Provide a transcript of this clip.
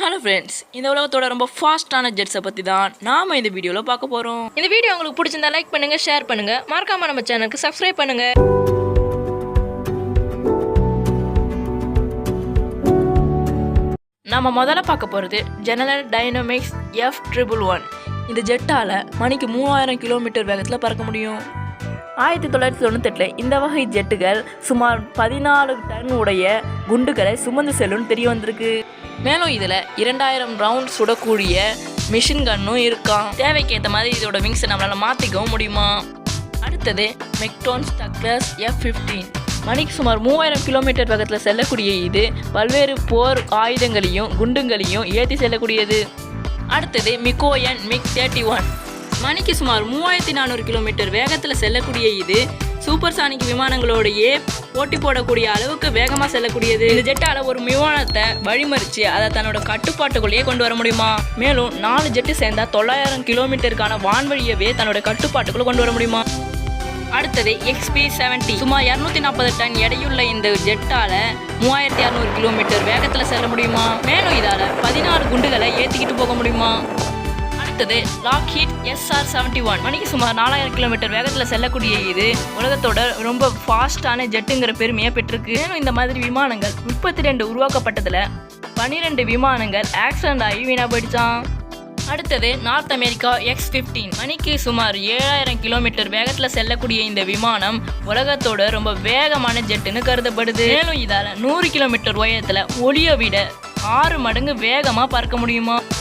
Hello friends இந்த உலகத்தோட ரொம்ப ஃபாஸ்ட்டான ஜெட்ஸை பற்றி தான் நாம் இந்த வீடியோவில் பார்க்க போகிறோம் இந்த வீடியோ உங்களுக்கு பிடிச்சிருந்தா லைக் பண்ணுங்கள் ஷேர் பண்ணுங்கள் மறக்காம நம்ம சேனலுக்கு சப்ஸ்கிரைப் பண்ணுங்கள் நம்ம முதல்ல பார்க்க போகிறது general dynamics F triple one இந்த ஜெட்டால் மணிக்கு மூவாயிரம் கிலோமீட்டர் வேகத்தில் பறக்க முடியும். ஆயிரத்தி தொள்ளாயிரத்தி தொண்ணூத்தெட்டில் இந்த வகை ஜெட்டுகள் சுமார் பதினாலு டன் உடைய குண்டுகளை சுமந்து செல்லும்னு தெரிய வந்திருக்கு. மேலும் இதில் இரண்டாயிரம் ரவுண்ட் சுடக்கூடிய மிஷின் கன்னும் இருக்காம். தேவைக்கு ஏற்ற மாதிரி இதோட விங்ஸை நம்மளால் மாற்றிக்கவும் முடியுமா? அடுத்தது மெக்டோன் டக்லஸ் எஃப் ஃபிஃப்டீன் மணிக்கு சுமார் மூவாயிரம் கிலோமீட்டர் பக்கத்தில் செல்லக்கூடிய இது பல்வேறு போர் ஆயுதங்களையும் குண்டுங்களையும் ஏற்றி செல்லக்கூடியது. அடுத்தது மிகோயன் மிக் தேர்ட்டி ஒன் மணிக்கு சுமார் மூவாயிரத்தி நானூறு கிலோமீட்டர் வேகத்தில் செல்லக்கூடிய இது சூப்பர் சானிக் விமானங்களோடையே போட்டி போடக்கூடிய அளவுக்கு வேகமாக செல்லக்கூடியது. இந்த ஜெட்டால ஒரு விமானத்தை வழிமறிச்சு அதை தன்னோட கட்டுப்பாட்டுக்குள்ளேயே கொண்டு வர முடியுமா? மேலும் நாலு ஜெட்டு சேர்ந்தா தொள்ளாயிரம் கிலோமீட்டருக்கான வான்வழியவே தன்னோட கட்டுப்பாட்டுக்குள்ள கொண்டு வர முடியுமா? அடுத்தது எக்ஸ்பி செவன்டி சுமார் இரநூத்தி நாற்பது டன் எடையுள்ள இந்த ஜெட்டால மூவாயிரத்தி இரநூறு கிலோமீட்டர் வேகத்தில் செல்ல முடியுமா? மேலும் இதால பதினாறு குண்டுகளை ஏற்றிக்கிட்டு போக முடியுமா? அடுத்தது லாக்ஹீட் எஸ்ஆர் செவன்டி ஒன் மணிக்கு சுமார் நாலாயிரம் கிலோமீட்டர் வேகத்தில் செல்லக்கூடிய இது உலகத்தோட ரொம்ப ஃபாஸ்டான ஜெட்டுங்கிற பெருமையை பெற்றிருக்கு. மேலும் இந்த மாதிரி விமானங்கள் முப்பத்தி ரெண்டு உருவாக்கப்பட்டதில் பனிரெண்டு விமானங்கள் ஆக்சிடென்ட் ஆகி வீணா போயிடுச்சான் அடுத்தது நார்த் அமெரிக்கா எக்ஸ் ஃபிஃப்டீன் மணிக்கு சுமார் ஏழாயிரம் கிலோமீட்டர் வேகத்தில் செல்லக்கூடிய இந்த விமானம் உலகத்தோட ரொம்ப வேகமான ஜெட்டுன்னு கருதப்படுது. மேலும் இதால் நூறு கிலோமீட்டர் உயரத்தில் ஒளியை விட ஆறு மடங்கு வேகமாக பறக்க முடியுமா?